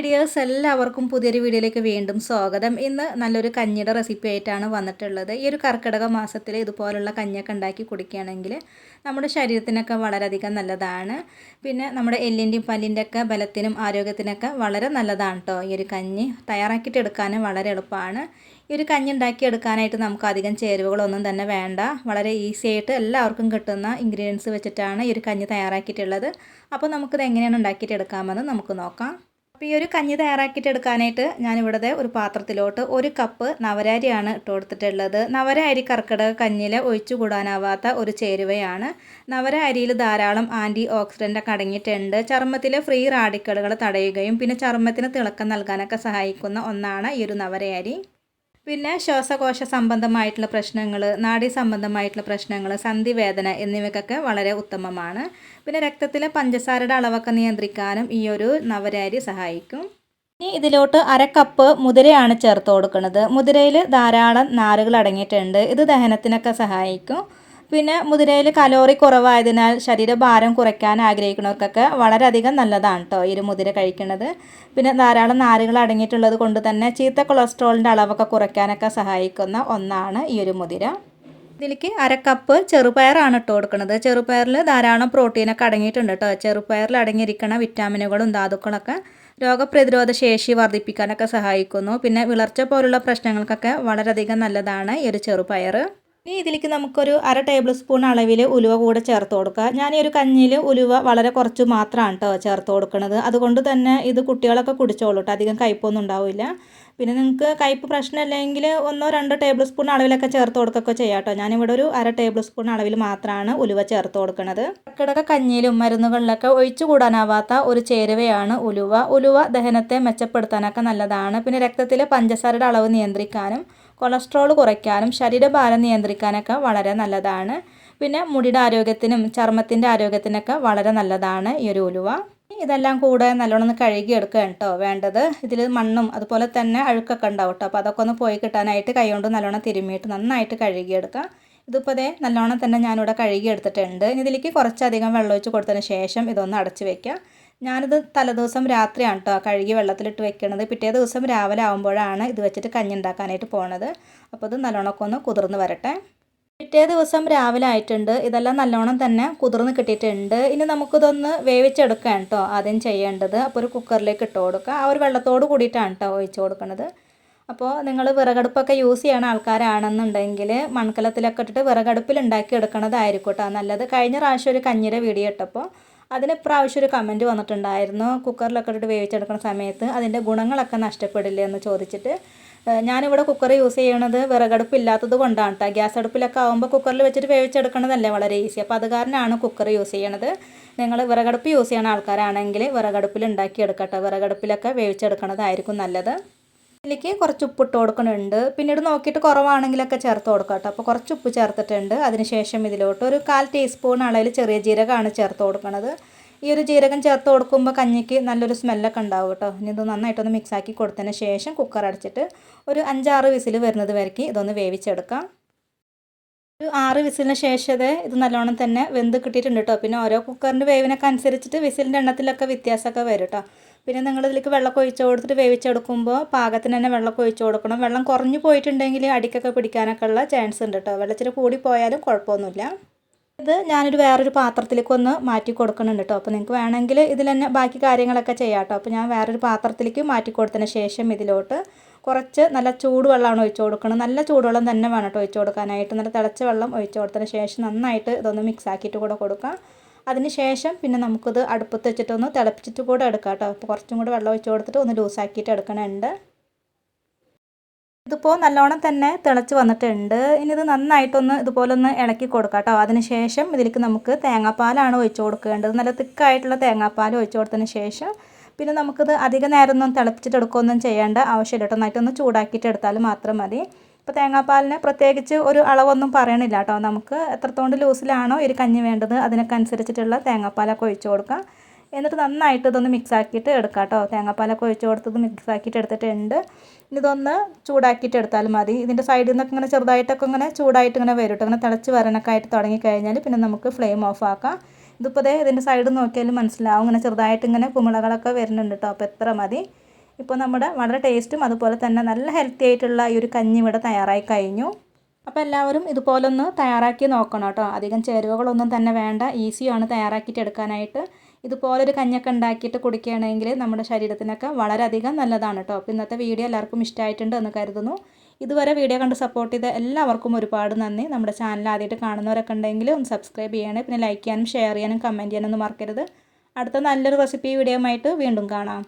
Hi എല്ലാവർക്കും പുതിയൊരു വീഡിയോയിലേക്ക് വീണ്ടും സ്വാഗതം. ഇന്ന് നല്ലൊരു കഞ്ഞിയുടെ റെസിപ്പി ആയിട്ടാണ് വന്നിട്ടുള്ളത്. ഈ ഒരു കർക്കിടക മാസത്തിൽ ഇതുപോലുള്ള കഞ്ഞൊക്കെ ഉണ്ടാക്കി കുടിക്കുകയാണെങ്കിൽ നമ്മുടെ ശരീരത്തിനൊക്കെ വളരെയധികം നല്ലതാണ്. പിന്നെ നമ്മുടെ എല്ലിന്റെയും പല്ലിന്റെ ഒക്കെ ബലത്തിനും ആരോഗ്യത്തിനൊക്കെ വളരെ നല്ലതാണ് കേട്ടോ ഈ ഒരു കഞ്ഞി. തയ്യാറാക്കിയിട്ട് എടുക്കാനും വളരെ എളുപ്പമാണ്. ഈ ഒരു കഞ്ഞി ഉണ്ടാക്കി എടുക്കാനായിട്ട് നമുക്ക് അധികം ചേരുവകളൊന്നും തന്നെ വേണ്ട. വളരെ ഈസി ആയിട്ട് എല്ലാവർക്കും കിട്ടുന്ന ഇൻഗ്രീഡിയൻസ് വെച്ചിട്ടാണ് ഈ ഒരു കഞ്ഞി തയ്യാറാക്കിയിട്ടുള്ളത്. അപ്പോൾ നമുക്കിത് എങ്ങനെയാണ് ഉണ്ടാക്കിയിട്ട് എടുക്കാമെന്ന് നമുക്ക് നോക്കാം. അപ്പോൾ ഈ ഒരു കഞ്ഞി തയ്യാറാക്കിയിട്ട് എടുക്കാനായിട്ട് ഞാനിവിടുത്തെ ഒരു പാത്രത്തിലോട്ട് ഒരു കപ്പ് നവരാരിയാണ് ഇട്ട് കൊടുത്തിട്ടുള്ളത്. നവര അരി കർക്കിടക കഞ്ഞിയിൽ ഒഴിച്ചു കൂടാനാവാത്ത ഒരു ചേരുവയാണ്. നവര അരിയിൽ ധാരാളം ആന്റി ഓക്സിഡന്റ് അടങ്ങിയിട്ടുണ്ട്. ചർമ്മത്തിലെ ഫ്രീ റാഡിക്കലുകൾ തടയുകയും പിന്നെ ചർമ്മത്തിന് തിളക്കം നൽകാനൊക്കെ സഹായിക്കുന്ന ഒന്നാണ് ഈ ഒരു നവര അരി പിന്നെ ശ്വാസകോശ സംബന്ധമായിട്ടുള്ള പ്രശ്നങ്ങൾ നാഡി സംബന്ധമായിട്ടുള്ള പ്രശ്നങ്ങൾ സന്ധിവേദന എന്നിവയ്ക്കൊക്കെ വളരെ ഉത്തമമാണ്. പിന്നെ രക്തത്തിലെ പഞ്ചസാരയുടെ അളവൊക്കെ നിയന്ത്രിക്കാനും ഈ ഒരു നവരാരി സഹായിക്കും. ഇനി ഇതിലോട്ട് അര കപ്പ് മുതിരയാണ് ചേർത്ത് കൊടുക്കുന്നത്. മുതിരയിൽ ധാരാളം നാരുകൾ അടങ്ങിയിട്ടുണ്ട്. ഇത് ദഹനത്തിനൊക്കെ സഹായിക്കും. പിന്നെ മുതിരയിൽ കലോറി കുറവായതിനാൽ ശരീരഭാരം കുറയ്ക്കാൻ ആഗ്രഹിക്കുന്നവർക്കൊക്കെ വളരെയധികം നല്ലതാണ് കേട്ടോ ഈ ഒരു മുതിര കഴിക്കുന്നത്. പിന്നെ ധാരാളം നാരുകൾ അടങ്ങിയിട്ടുള്ളത് കൊണ്ട് തന്നെ ചീത്ത കൊളസ്ട്രോളിന്റെ അളവൊക്കെ കുറയ്ക്കാനൊക്കെ സഹായിക്കുന്ന ഒന്നാണ് ഈ ഒരു മുതിര. ഇതിലേക്ക് അര കപ്പ് ചെറുപയറാണ് ഇട്ട് കൊടുക്കുന്നത്. ചെറുപയറിൽ ധാരാളം പ്രോട്ടീനൊക്കെ അടങ്ങിയിട്ടുണ്ട് കേട്ടോ ചെറുപയറിൽ അടങ്ങിയിരിക്കുന്ന വിറ്റാമിനുകളും ധാതുക്കളൊക്കെ രോഗപ്രതിരോധ ശേഷി വർദ്ധിപ്പിക്കാനൊക്കെ സഹായിക്കുന്നു. പിന്നെ വിളർച്ച പോലുള്ള പ്രശ്നങ്ങൾക്കൊക്കെ വളരെയധികം നല്ലതാണ് ഈ ഒരു ചെറുപയർ ഇനി ഇതിലേക്ക് നമുക്കൊരു അര ടേബിൾ സ്പൂൺ അളവിൽ ഉലുവ കൂടെ ചേർത്ത് കൊടുക്കുക. ഞാൻ ഈ ഒരു കഞ്ഞിയിൽ ഉലുവ വളരെ കുറച്ച് മാത്രമാണ് കേട്ടോ ചേർത്ത് കൊടുക്കുന്നത് അതുകൊണ്ട് തന്നെ ഇത് കുട്ടികളൊക്കെ കുടിച്ചോളൂ കേട്ടോ അധികം കയ്പൊന്നും ഉണ്ടാവില്ല. പിന്നെ നിങ്ങൾക്ക് കയ്പ് പ്രശ്നമില്ലെങ്കിൽ ഒന്നോ രണ്ടോ ടേബിൾ സ്പൂൺ അളവിലൊക്കെ ചേർത്ത് കൊടുക്കുകയൊക്കെ ചെയ്യാം കേട്ടോ ഞാനിവിടെ ഒരു അര ടേബിൾ സ്പൂൺ അളവിൽ മാത്രമാണ് ഉലുവ ചേർത്ത് കൊടുക്കുന്നത് കർക്കിടക കഞ്ഞിയിലും മരുന്നുകളിലൊക്കെ ഒഴിച്ചു കൂടാനാവാത്ത ഒരു ചേരുവയാണ് ഉലുവ. ഉലുവ ദഹനത്തെ മെച്ചപ്പെടുത്താനൊക്കെ നല്ലതാണ്. പിന്നെ രക്തത്തിലെ പഞ്ചസാരയുടെ അളവ് നിയന്ത്രിക്കാനും കൊളസ്ട്രോൾ കുറയ്ക്കാനും ശരീരഭാരം നിയന്ത്രിക്കാനൊക്കെ വളരെ നല്ലതാണ്. പിന്നെ മുടിയുടെ ആരോഗ്യത്തിനും ചർമ്മത്തിന്റെ ആരോഗ്യത്തിനൊക്കെ വളരെ നല്ലതാണ് ഈ ഒരു ഉലുവ. ഇതെല്ലാം കൂടെ നല്ലോണം കഴുകി കഴുകിയെടുക്കുക കേട്ടോ വേണ്ടത്. ഇതിൽ മണ്ണും അതുപോലെ തന്നെ അഴുക്കൊക്കെ ഉണ്ടാവും കേട്ടോ. അപ്പോൾ അതൊക്കെ ഒന്ന് പോയി കിട്ടാനായിട്ട് കൈകൊണ്ട് നല്ലോണം തിരുമ്മിയിട്ട് നന്നായിട്ട് കഴുകിയെടുക്കുക. ഇതിപ്പോൾ അതേ നല്ലോണം തന്നെ ഞാനിവിടെ കഴുകിയെടുത്തിട്ടുണ്ട്. ഇതിലേക്ക് കുറച്ചധികം വെള്ളം ഒഴിച്ച് കൊടുത്തതിന് ശേഷം ഇതൊന്ന് അടച്ച് വെക്കുക. ഞാനിത് തലേദിവസം രാത്രിയാണ് കേട്ടോ കഴുകി വെള്ളത്തിലിട്ട് വെക്കണത്. പിറ്റേ ദിവസം രാവിലെ ആകുമ്പോഴാണ് ഇത് വെച്ചിട്ട് കഞ്ഞി ഉണ്ടാക്കാനായിട്ട് പോണത്. അപ്പോൾ ഇത് നല്ലോണമൊക്കെ ഒന്ന് കുതിർന്ന് വരട്ടെ. പിറ്റേ ദിവസം രാവിലെ ആയിട്ടുണ്ട്. ഇതെല്ലാം നല്ലോണം തന്നെ കുതിർന്ന് കിട്ടിയിട്ടുണ്ട്. ഇനി നമുക്കിതൊന്ന് വേവിച്ചെടുക്കാം കേട്ടോ ആദ്യം ചെയ്യേണ്ടത്. അപ്പോൾ ഒരു കുക്കറിലേക്ക് ഇട്ട് കൊടുക്കുക. ആ ഒരു വെള്ളത്തോട് കൂടിയിട്ടാണ് കേട്ടോ ഒഴിച്ച് കൊടുക്കുന്നത് അപ്പോൾ നിങ്ങൾ വിറകടുപ്പൊക്കെ യൂസ് ചെയ്യണ ആൾക്കാരാണെന്നുണ്ടെങ്കിൽ മൺകലത്തിലൊക്കെ ഇട്ടിട്ട് വിറകടുപ്പിൽ ഉണ്ടാക്കി എടുക്കണതായിരിക്കും കേട്ടോ നല്ലത്. കഴിഞ്ഞ പ്രാവശ്യം ഒരു കഞ്ഞിയുടെ വീഡിയോ ഇട്ടപ്പോൾ അതിന് ഇപ്രാവശ്യം ഒരു കമന്റ് വന്നിട്ടുണ്ടായിരുന്നു. കുക്കറിലൊക്കെ ഇട്ടിട്ട് വേവിച്ചെടുക്കുന്ന സമയത്ത് അതിന്റെ ഗുണങ്ങളൊക്കെ നഷ്ടപ്പെടില്ലേ എന്ന് ചോദിച്ചിട്ട് ഞാനിവിടെ കുക്കർ യൂസ് ചെയ്യണത് വിറകടുപ്പ് ഇല്ലാത്തത് കൊണ്ടാണ് കേട്ടോ ഗ്യാസ് അടുപ്പിലൊക്കെ ആകുമ്പോൾ കുക്കറിൽ വെച്ചിട്ട് വേവിച്ചെടുക്കണതല്ലേ വളരെ ഈസി അപ്പോൾ അത് കാരണമാണ് കുക്കർ യൂസ് ചെയ്യണത്. നിങ്ങൾ വിറകടുപ്പ് യൂസ് ചെയ്യണ ആൾക്കാരാണെങ്കിൽ വിറകടുപ്പിൽ ഉണ്ടാക്കിയെടുക്കട്ടെ. വിറകടുപ്പിലൊക്കെ വേവിച്ചെടുക്കണതായിരിക്കും നല്ലത്. ഇതിലേക്ക് കുറച്ച് ഉപ്പ് ഇട്ട് കൊടുക്കുന്നുണ്ട്. പിന്നീട് നോക്കിയിട്ട് കുറവാണെങ്കിലൊക്കെ ചേർത്ത് കൊടുക്കാം കേട്ടോ. അപ്പോൾ കുറച്ച് ഉപ്പ് ചേർത്തിട്ടുണ്ട്. അതിനുശേഷം ഇതിലോട്ട് ഒരു കാൽ ടീസ്പൂൺ അളവിൽ ചെറിയ ജീരകമാണ് ചേർത്ത് കൊടുക്കുന്നത് ഈ ഒരു ജീരകം ചേർത്ത് കൊടുക്കുമ്പോൾ കഞ്ഞിക്ക് നല്ലൊരു സ്മെല്ലൊക്കെ ഉണ്ടാവും കേട്ടോ. ഇനി ഇത് നന്നായിട്ടൊന്ന് മിക്സാക്കി കൊടുത്തതിന് ശേഷം കുക്കർ അടച്ചിട്ട് ഒരു അഞ്ചാറ് വിസിൽ വരുന്നത് വരയ്ക്ക് ഇതൊന്ന് വേവിച്ചെടുക്കാം. ഒരു ആറ് വിസിലിന് ശേഷം ഇത് നല്ലോണം തന്നെ വെന്ത് കിട്ടിയിട്ടുണ്ട് കേട്ടോ. പിന്നെ ഓരോ കുക്കറിന്റെ വേവിനൊക്കെ അനുസരിച്ചിട്ട് വിസിലിന്റെ എണ്ണത്തിലൊക്കെ വ്യത്യാസമൊക്കെ വരും കേട്ടോ. പിന്നെ നിങ്ങളിതിലേക്ക് വെള്ളമൊക്കെ ഒഴിച്ച് കൊടുത്തിട്ട് വേവിച്ചെടുക്കുമ്പോൾ പാകത്തിന് തന്നെ വെള്ളമൊക്കെ ഒഴിച്ച് കൊടുക്കണം. വെള്ളം കുറഞ്ഞു പോയിട്ടുണ്ടെങ്കിൽ അടിക്കൊക്കെ പിടിക്കാനൊക്കെ ഉള്ള ചാൻസ് ഉണ്ട് കേട്ടോ വെള്ളത്തിന് കൂടി പോയാലും കുഴപ്പമൊന്നുമില്ല. ഇത് ഞാനൊരു വേറൊരു പാത്രത്തിലേക്ക് ഒന്ന് മാറ്റി കൊടുക്കുന്നുണ്ട് കേട്ടോ അപ്പോൾ നിങ്ങൾക്ക് വേണമെങ്കിൽ ഇതിൽ തന്നെ ബാക്കി കാര്യങ്ങളൊക്കെ ചെയ്യാം കേട്ടോ അപ്പോൾ ഞാൻ വേറൊരു പാത്രത്തിലേക്ക് മാറ്റി കൊടുത്തതിന് ശേഷം ഇതിലോട്ട് കുറച്ച് നല്ല ചൂടുവെള്ളമാണ് ഒഴിച്ചു കൊടുക്കണം നല്ല ചൂടുവെള്ളം തന്നെ വേണം കേട്ടോ ഒഴിച്ചു കൊടുക്കാനായിട്ട്. നല്ല തിളച്ച വെള്ളം ഒഴിച്ചു കൊടുത്തതിന് ശേഷം നന്നായിട്ട് ഇതൊന്ന് മിക്സ് ആക്കിയിട്ട് കൂടെ കൊടുക്കാം. അതിന് ശേഷം പിന്നെ നമുക്കത് അടുപ്പത്ത് വെച്ചിട്ടൊന്ന് തിളപ്പിച്ചിട്ട് കൂടെ എടുക്കാം കേട്ടോ. അപ്പോൾ കുറച്ചും കൂടെ വെള്ളം ഒഴിച്ച് കൊടുത്തിട്ട് ഒന്ന് ലൂസാക്കിയിട്ട് എടുക്കണുണ്ട്. ഇതിപ്പോൾ നല്ലോണം തന്നെ തിളച്ച് വന്നിട്ടുണ്ട്. ഇനി ഇത് നന്നായിട്ടൊന്ന് ഇതുപോലെ ഒന്ന് ഇളക്കി കൊടുക്കാം കേട്ടോ. അതിന് ശേഷം ഇതിലേക്ക് നമുക്ക് തേങ്ങാപ്പാലാണ് ഒഴിച്ച് കൊടുക്കേണ്ടത്. നല്ല തിക്കായിട്ടുള്ള തേങ്ങാപ്പാൽ ഒഴിച്ച് കൊടുത്തതിന് ശേഷം പിന്നെ നമുക്കിത് അധിക നേരം ഒന്നും തിളപ്പിച്ചിട്ട് എടുക്കുകയൊന്നും ചെയ്യേണ്ട ആവശ്യമില്ല കേട്ടോ. നന്നായിട്ടൊന്ന് ചൂടാക്കിയിട്ട് എടുത്താൽ മാത്രം മതി. ഇപ്പോൾ തേങ്ങാപ്പാലിന് പ്രത്യേകിച്ച് ഒരു അളവൊന്നും പറയണില്ല കേട്ടോ. നമുക്ക് എത്രത്തോണ്ട് ലൂസിലാണോ ഒരു കഞ്ഞി വേണ്ടത് അതിനൊക്കെ അനുസരിച്ചിട്ടുള്ള തേങ്ങാപ്പാലൊക്കെ ഒഴിച്ചു കൊടുക്കാം എന്നിട്ട് നന്നായിട്ട് ഇതൊന്ന് മിക്സ് ആക്കിയിട്ട് എടുക്കാം കേട്ടോ. തേങ്ങാപ്പാലൊക്കെ ഒഴിച്ചു കൊടുത്തത് മിക്സ് ആക്കിയിട്ട് എടുത്തിട്ടുണ്ട്. ഇതൊന്ന് ചൂടാക്കിയിട്ട് എടുത്താലും മതി. ഇതിന്റെ സൈഡിൽ നിന്നൊക്കെ ഇങ്ങനെ ചെറുതായിട്ടൊക്കെ ഇങ്ങനെ ചൂടായിട്ട് ഇങ്ങനെ വരും കേട്ടോ. ഇങ്ങനെ തിളച്ച് വരാനൊക്കെ ആയിട്ട് തുടങ്ങി കഴിഞ്ഞാൽ പിന്നെ നമുക്ക് ഫ്ലെയിം ഓഫ് ആക്കാം. ഇതിപ്പോൾ ദേ ഇതിന്റെ സൈഡ് നോക്കിയാലും മനസ്സിലാവും. ഇങ്ങനെ ചെറുതായിട്ട് ഇങ്ങനെ കുമിളകളൊക്കെ വരുന്നുണ്ട് കേട്ടോ. അപ്പോൾ എത്ര മതി? ഇപ്പോൾ നമ്മുടെ വളരെ ടേസ്റ്റും അതുപോലെ തന്നെ നല്ല ഹെൽത്തി ആയിട്ടുള്ള ഈ ഒരു കഞ്ഞി ഇവിടെ തയ്യാറായി കഴിഞ്ഞു. അപ്പോൾ എല്ലാവരും ഇതുപോലൊന്ന് തയ്യാറാക്കി നോക്കണം കേട്ടോ. അധികം ചേരുവകളൊന്നും തന്നെ വേണ്ട. ഈസിയാണ് തയ്യാറാക്കിയിട്ട് എടുക്കാനായിട്ട്. ഇതുപോലൊരു കഞ്ഞൊക്കെ ഉണ്ടാക്കിയിട്ട് കുടിക്കുകയാണെങ്കിൽ നമ്മുടെ ശരീരത്തിനൊക്കെ വളരെയധികം നല്ലതാണ് കേട്ടോ. അപ്പോൾ ഇന്നത്തെ വീഡിയോ എല്ലാവർക്കും ഇഷ്ടമായിട്ടുണ്ട് എന്ന് കരുതുന്നു. ഇതുവരെ വീഡിയോ കണ്ട് സപ്പോർട്ട് ചെയ്ത എല്ലാവർക്കും ഒരുപാട് നന്ദി. നമ്മുടെ ചാനൽ ആദ്യമായിട്ട് കാണുന്നവരൊക്കെ ഉണ്ടെങ്കിൽ ഒന്ന് സബ്സ്ക്രൈബ് ചെയ്യണേ. പിന്നെ ലൈക്ക് ചെയ്യാനും ഷെയർ ചെയ്യാനും കമന്റ് ചെയ്യാനൊന്നും മറക്കരുത്. അടുത്ത നല്ലൊരു റെസിപ്പി വീഡിയോ ആയിട്ട് വീണ്ടും കാണാം.